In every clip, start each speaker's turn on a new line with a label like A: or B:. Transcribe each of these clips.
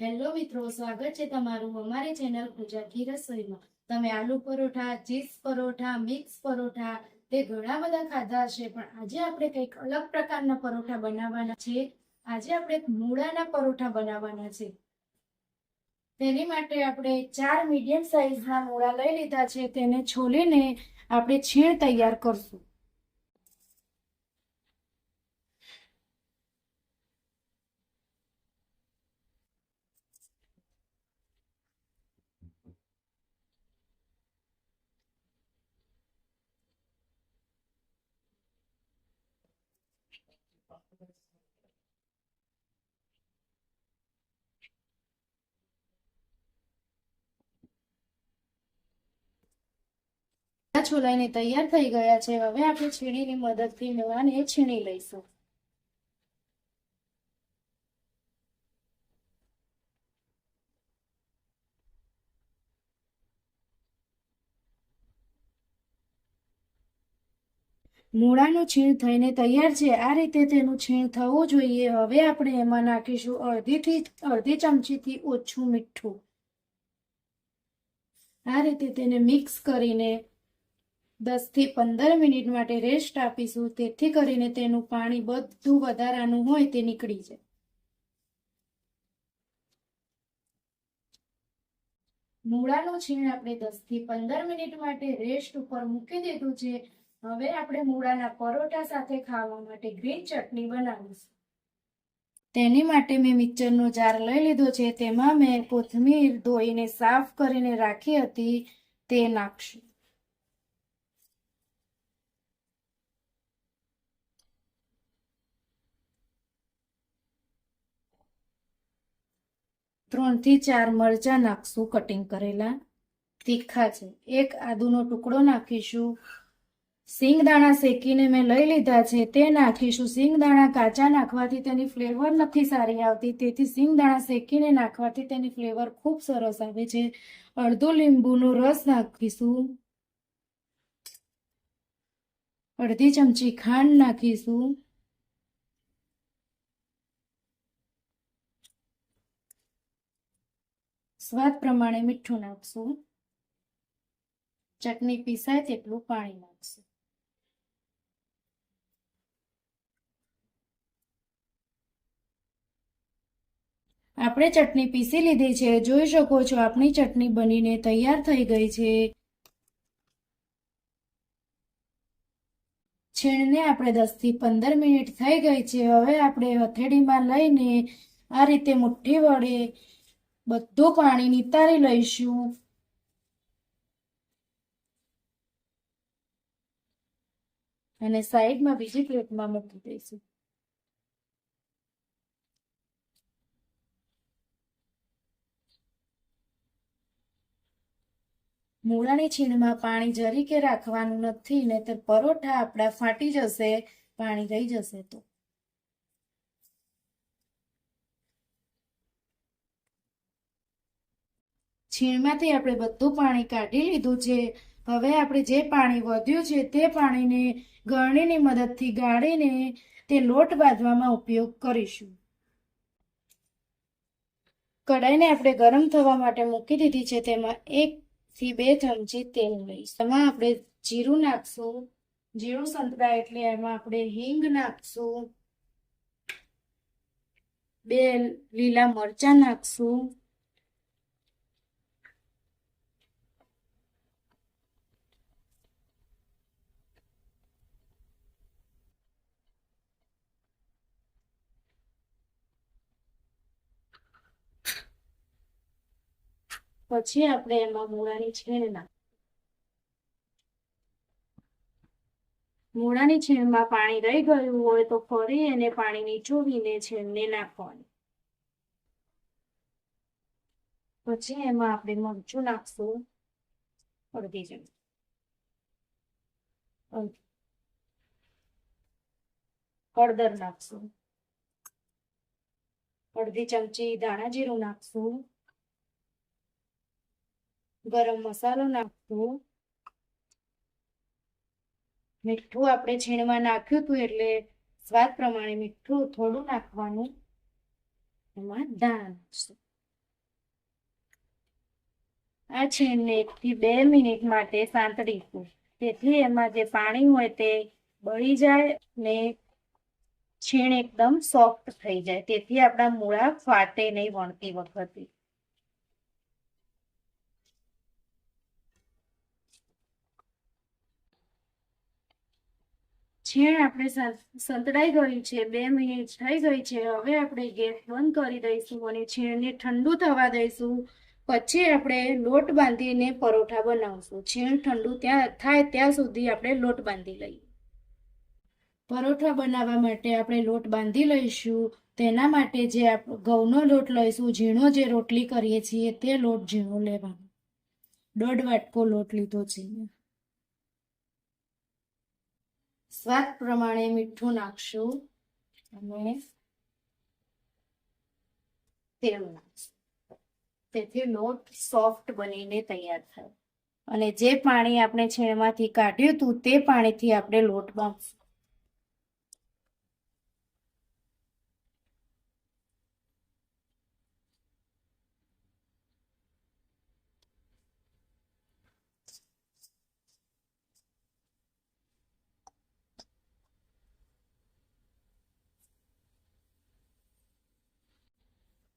A: Hello મિત્રો, સ્વાગત છે તમારું અમારી ચેનલ ગુજરાતી રસોઈમાં. તમે આલુ પરોઠા, ચીઝ પરોઠા, મિક્સ પરોઠા, તે ઘણા બધા ખાધા હશે, પણ આજે આપણે કંઈક અલગ પ્રકારના પરોઠા બનાવવાના છે. આજે આપણે મૂળાના પરોઠા બનાવવાના છે. તેની માટે આપણે ચાર મીડિયમ સાઈઝના મૂળા લઈ લીધા છે, તેને છોલીને આપણે છીણ તૈયાર કરશું. છોલાઈને તૈયાર થઈ ગયા છે. હવે આપણે છીણીની મદદથી મેવાને છીણી લઈશું. મૂળાનું છીણ થઈને તૈયાર છે. આ રીતે તેનું છીણ થવું જોઈએ. હવે આપણે એમાં નાખીશું અડધીથી અડધી ચમચીથી ઓછું મીઠું. આ રીતે તેને મિક્સ કરીને દસથી પંદર મિનિટ માટે રેસ્ટ આપીશું. તેથી કરીને તેનું પાણી બધું વધારાનું હોય તે નીકળી જાય. મૂળાનું છીણ આપણે દસથી પંદર મિનિટ માટે રેસ્ટ ઉપર મૂકી દીધું છે. હવે આપણે મૂળાના પરોઠા સાથે ખાવા માટે ગ્રીન ચટણી બનાવીશું. તેની માટે મેં મિક્સરનો જાર લઈ લીધો છે. તેમાં મેં કોથમીર ધોઈને સાફ કરીને રાખી હતી. તે નાખશું. ત્રણથી ચાર મરચાં નાખશું કટિંગ કરેલા. તીખા છે. એક આદુનો ટુકડો નાખીશું. સિંગદાણા શેકીને મેં લઈ લીધા છે, તે નાખીશું. સિંગદાણા કાચા નાખવાથી તેની ફ્લેવર નથી સારી આવતી. તેથી સિંગદાણા શેકીને નાખવાથી તેની ફ્લેવર ખૂબ સરસ આવે છે. અડધો લીંબુનો રસ નાખીશું. અડધી ચમચી ખાંડ નાખીશું. સ્વાદ પ્રમાણે મીઠું નાખશું. ચટણી પીસાય તેટલું પાણી નાખશું. આપણે ચટણી પીસી લીધી છે. જોઈ શકો છો, આપણી ચટણી બનીને તૈયાર થઈ ગઈ છે. છીણને આપણે દસથી પંદર મિનિટ થઈ ગઈ છે. હવે આપણે હથેળીમાં લઈને આ રીતે મુઠ્ઠી વડે બધું પાણી નિતારી લઈશું. અને સાઈડમાં બીજી પ્લેટમાં મૂકી દઈશું. મૂળાની છીણમાં પાણી જરી કે રાખવાનું નથી ને તે પરોઠા આપણા ફાટી જશે, પાણી રહી જશે તો. છીણમાંથી આપણે બધું પાણી કાઢી લીધું છે. હવે આપણે જે પાણી વધ્યું છે તે પાણીને ગરણીની મદદથી ગાળીને તે લોટ બાંધવામાં ઉપયોગ કરીશું. કડાઈને આપણે ગરમ થવા માટે મૂકી દીધી છે. તેમાં એક થી બે ચમચી તેલ લઈશ એમાં આપણે જીરું નાખશું. જીરું સંતળાય એટલે એમાં આપણે હિંગ નાખશું. બે લીલા મરચાં નાખશું. પછી આપણે એમાં મૂળાની છીણ મૂળાની છીણમાં પાણી રહી ગયું હોય તો ફરી એને પાણી નીચોવીને છીણને નાખવાની. પછી એમાં આપણે મરચું નાખશું. અડધી ચમચી હળદર નાખશું. અડધી ચમચી ધાણા જીરું નાખશું. ગરમ મસાલો નાખશું મીઠું આપણે છીણમાં નાખ્યું હતું એટલે સ્વાદ પ્રમાણે મીઠું થોડું નાખવાનું. એમાં દાણ આ છીણને એકથી બે મિનિટ માટે સાંતળીશું. તેથી એમાં જે પાણી હોય તે બળી જાય ને છીણ એકદમ સોફ્ટ થઈ જાય. તેથી આપણા મૂળા ફાટે નહીં વણતી વખતે. છીણ આપણે સંતળાઈ ગયું છે, બે મિનિટ થઈ ગઈ છે, હવે આપણે ગેસ બંધ કરી દઈશું અને છીણને ઠંડુ થવા દઈશું. પછી આપણે લોટ બાંધીને પરોઠા બનાવશું. છીણ ઠંડુ ત્યાં થાય ત્યાં સુધી આપણે લોટ બાંધી લઈએ. પરોઠા બનાવવા માટે આપણે લોટ બાંધી લઈશું. તેના માટે જે આપણે ઘઉંનો લોટ લઈશું, ઝીણો જે રોટલી કરીએ છીએ તે લોટ ઝીણો લેવાનો. દોઢ વાટકો લોટ લીધો છે મેં. સ્વાદ પ્રમાણે મીઠું નાખશું અને તેલ નાખશું. તેથી લોટ સોફ્ટ બનીને તૈયાર થાય. અને જે પાણી આપણે છેણમાંથી કાઢ્યું હતું તે પાણીથી આપણે લોટ બાંધશું.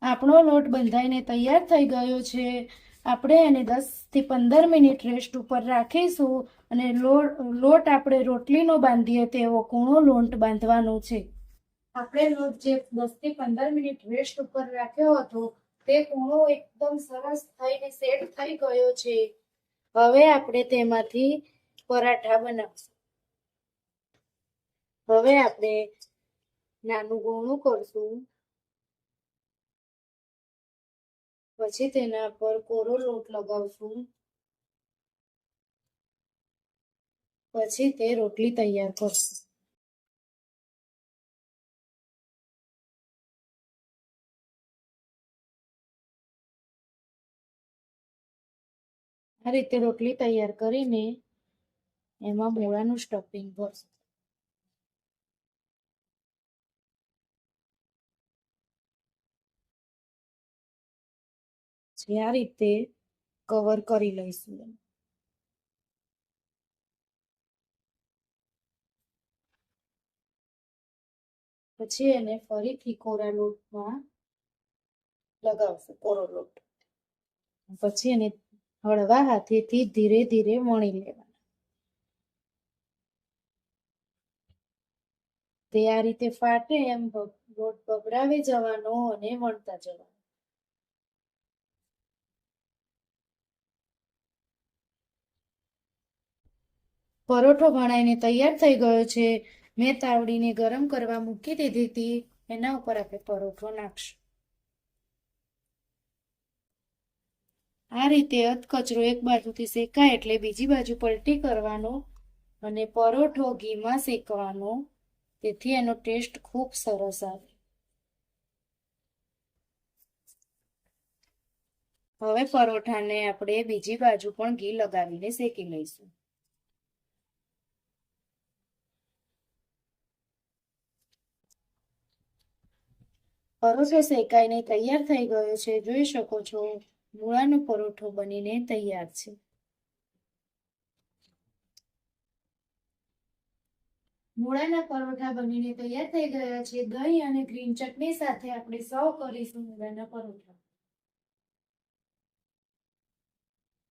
A: આપણો લોટ બંધાઈને તૈયાર થઈ ગયો છે. આપણે એને દસથી પંદર મિનિટ રેસ્ટ ઉપર રાખીશું અને લોટ આપણે રોટલીનો બાંધીએ તેવો કૂણો લોટ બાંધવાનો છે. આપણે લોટ જે દસ પંદર મિનિટ રેસ્ટ ઉપર રાખ્યો હતો, તે કૂણો એકદમ સરસ થઈને સેટ થઈ ગયો છે. હવે આપણે તેમાંથી પરાઠા બનાવશું. હવે આપણે નાનું ગોણું કરશું. પછી તેના પર કોરો લોટ લગાવશું. પછી તે રોટલી તૈયાર કરશું. આ રીતે રોટલી તૈયાર કરીને એમાં મૂળાનું સ્ટફિંગ ભરશું. પછી આ રીતે કવર કરી લઈશું. પછી એને ફરીથી કોરા લોટમાં લગાવશું, કોરો લોટ. પછી એને હળવા હાથેથી ધીરે ધીરે વણી લેવાના. તે આ રીતે ફાટે એમ લોટ ભભરાવી જવાનો અને વણતા જવાનો. પરોઠો ભણાઈને તૈયાર થઈ ગયો છે. મેં તાવડીને ગરમ કરવા મૂકી દીધી હતી. એના ઉપર આપણે પરોઠો નાખશું. આ રીતે અધકચરો એક બાજુથી શેકાય એટલે બીજી બાજુ પલટી કરવાનો અને પરોઠો ઘીમાં શેકવાનો. તેથી એનો ટેસ્ટ ખૂબ સરસ આવે. હવે પરોઠાને આપણે બીજી બાજુ પણ ઘી લગાવીને શેકી લઈશું. પરોઠો શેકાઈને તૈયાર થઈ ગયો છે. જોઈ શકો છો, મૂળાનો પરોઠો બનીને તૈયાર છે. મૂળાના પરોઠા બનીને તૈયાર થઈ ગયા છે. દહીં અને ગ્રીન ચટણી સાથે આપણે સર્વ કરીશું મૂળાના પરોઠા.